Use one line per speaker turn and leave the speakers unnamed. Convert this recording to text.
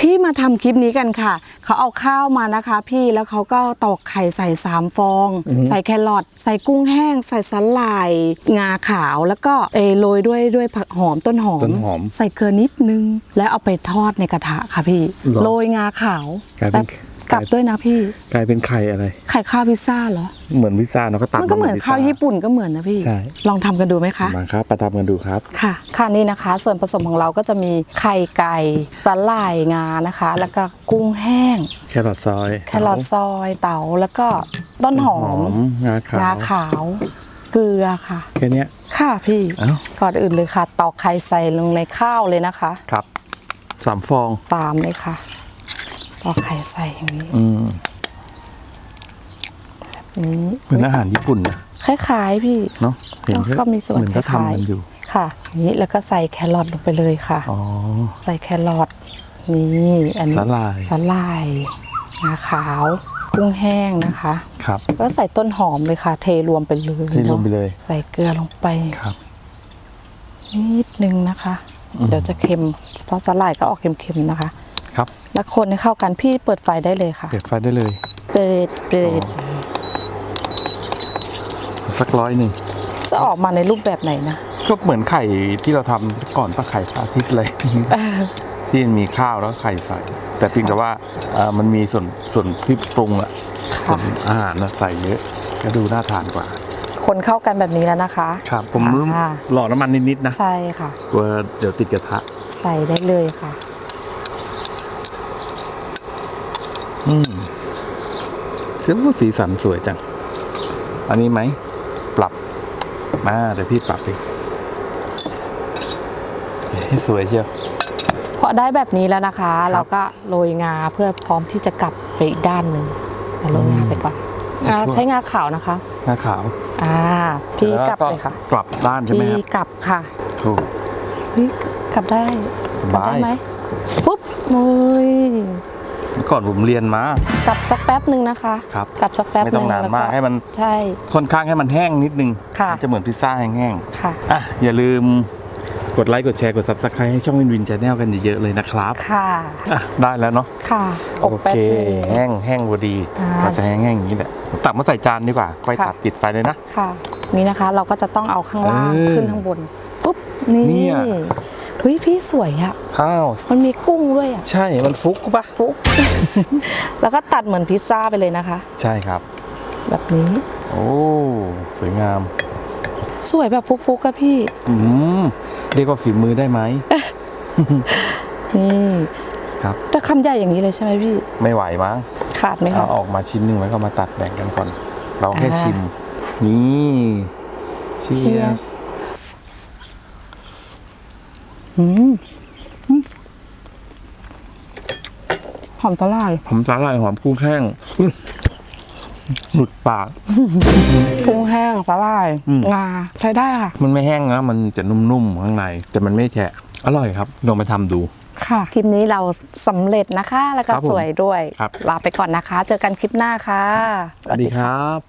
พี่มาทำคลิปนี้กันค่ะ เขาเอาข้าวมานะคะ พี่แล้วเขาก็ตอกไข่ใส่สามฟอง ใส่แครอทใส่กุ้งแห้ง ใส่สาหร่าย งาขาวแล้วก็เออโรยด้วยด้วยผักหอมต้นหอม
ต้นหอม
ใส่เกลือนิดนึง แล้วเอาไปทอดในกระทะค่ะพี่
หรอ
โรยงาขาว
กลายเป็น
แล้ว กลับด้วยนะพี่
กลายเป็นไข่อะไร
ไข่ข้าวพิซซ่าเหรอ
เหมือนพิซซ่าเนาะก็ตัด
มันก็เหมือน
พิซซ่
ข้าวญี่ปุ่นก็เหมือนนะพี่
ใช่
ลองทำกันดูไหมคะ
มาครับ ประทำกันดูครับ
ค่ะ ค่ะนี่นะคะ ส่วนผสมของเราก็จะมีไข่ไก่สาหร่ายงานะคะ แล้วก็กุ้งแห้ง
แครอทซอย
แครอทซอยเต๋าแล้วก็ต้นหอ
หอ
ม
มงาขาว
งาขาว เกลือค่ะ
แค่เนี้ย
ค่ะพี่
เอ้า
ก่อนอื่นเลยค่ะ ตอกไข่ใส่ลงในข้าวเลยนะคะ
ครับสามฟอง
ตามเลยค่ะ ตอกไข่ใส่อย่างนี้
อืม
นี้
เหมือนอาหารญี่ปุ่นนะ
คล้ายๆพี่
เนาะเห็น
ก็มีส่วน
เหมือน
ค
ก็
ล้าย
ทำกันอยู่
ๆค่ะนี้แล้วก็ใส่แครอทลงไปเลยค่ะ
อ๋อ
ใส่แครอทนี่อันนี้
สาหร่าย
สาหร่ายงาขาวกุ้งแห้งนะคะ
ครับ
แล้วใส่ต้นหอมเลยค่ะ เทรวมไปเลย
เทรวมไปเลย
นอะใส่เกลือลงไป
ครับ
นิดนึงนะคะ เดี๋ยวจะเค็ม เพราะสาหร่ายก็ออกเค็มๆนะคะ
ครับ
แล้วคนให้เข้ากันพี่เปิดไฟได้เลยค่ะ
เปิดไฟได้เลย
เปิดเปิด
สักร้อยหนึ่ง
จะออกมาในรูปแบบไหนนะ
ก็เหมือนไข่ที่เราทำก่อนปลาไข่พระอาทิตย์เลยที่มันมีข้าวแล้วไข่ใส่ แต่เพียงแต่ว่าเอ่อมันมีส่วนส่วนที่ปรุงอะส่วนอาหารน่ะใส่เยอะก็ดูน่าทานกว่า
คนเข้ากันแบบนี้แล้วนะคะ
ครับผม
อ่า
หล่อน้ำมันนิดๆนะ
ใช่ค่ะ
กลัว่าเดี๋ยวติดกระทะ
ใส่ได้เลยค่ะ
อืมเสียงว่าสีสันสวยจัง อันนี้ไหม ปรับ มาเดี๋ยวพี่ปรับเองให้สวยเชียว
พอได้แบบนี้แล้วนะคะ เราก็โรยงาเพื่อพร้อมที่จะกลับไปอีกด้านหนึ่งเอาโรยงาไปก่อนอ่า
ทั่ว
ใช้งาขาวนะคะ
หน้าขาว
อ่าพี่
แว
กลับเลยค่ะ
กลับด้านใช่ไหม
พี่
ครับ
กลับค่ะ
ถูก
พี่กลับได้
ส
กลับบา
ย
ได้ไหมปุ๊บโอ้ย
เมื่อ ก่อนผมเรียนมา
กลับสักแป๊บหนึ่งนะคะ
ครับ
กลับสักแป๊บห
ไม่
นึ่ง
ต้องนาน
แล้ว
มากให้มัน
ใช่
ค่อนข้างให้มันแห้งนิดนึง
ค่ะ
มันจะเหมือนพิซซ่าแห้ง
ค่ะ
ๆอะอย่าลืมกดไลค์กดแชร์กด subscribe ให้ช่องวินวินชาแนลกันเยอะๆเลยนะครับ
ค่ะ
อะได้แล้วเนาะ
ค่ะอ
โอก
แป๊บ
เค
หนึง
แห้งแห้งพอดี
อ่า
เราจะแห้งแห้งอย่างนี้แหละตักมาใส่จานดีกว่าค่อย
ค่ะ
ตัดปิดไฟเลยนะ
ค่ะ นี่นะคะเราก็จะต้องเอาข้างล่าง
เออ
ขึ้นข้างบนปุ๊บนี่
เนี่ย
เฮ้ยพี่สวยอะ
ข้าว
มันมีกุ้งด้วยอะ
ใช่มันฟุกปะ
ปุ๊บ แล้วก็ตัดเหมือนพิซซ่าไปเลยนะคะ
ใช่ครับ
แบบนี้
โอ้สวยงาม
สวยแบบฟุกๆอะพี่
อืมเรียกว่าฝีมือได้ไหม
นี่
ครับ
จะคำใหญ่อย่างนี้เลยใช่ไหมพี่
ไม่ไหวมั้ง
ขาดไหม
เอา
คะ
ออกมาชิ้นหนึ่งแล้วก็มาตัดแบ่งกันก่อน เราแค่
อ่า
ชิม นี่เชีย
Cheers
ส
อืมอืม หอมสลาย
หอมสาหร่ายหอมกุ้งแห้งอุ๊ยหลุดปาก
กุ้งแห้งสลาย
อืม
งาใช้ได้ค่ะ
มันไม่แห้งนะมันจะนุ่มๆข้างใน แต่มันไม่แฉะอร่อยครับลองไปทำดู
ค่ะคลิปนี้เราสำเร็จนะคะ แล้วก็
ครับผม
สวยด้วย
ครับ
ลาไปก่อนนะคะ เจอกันคลิปหน้าค่ะ
สวัสดีครับ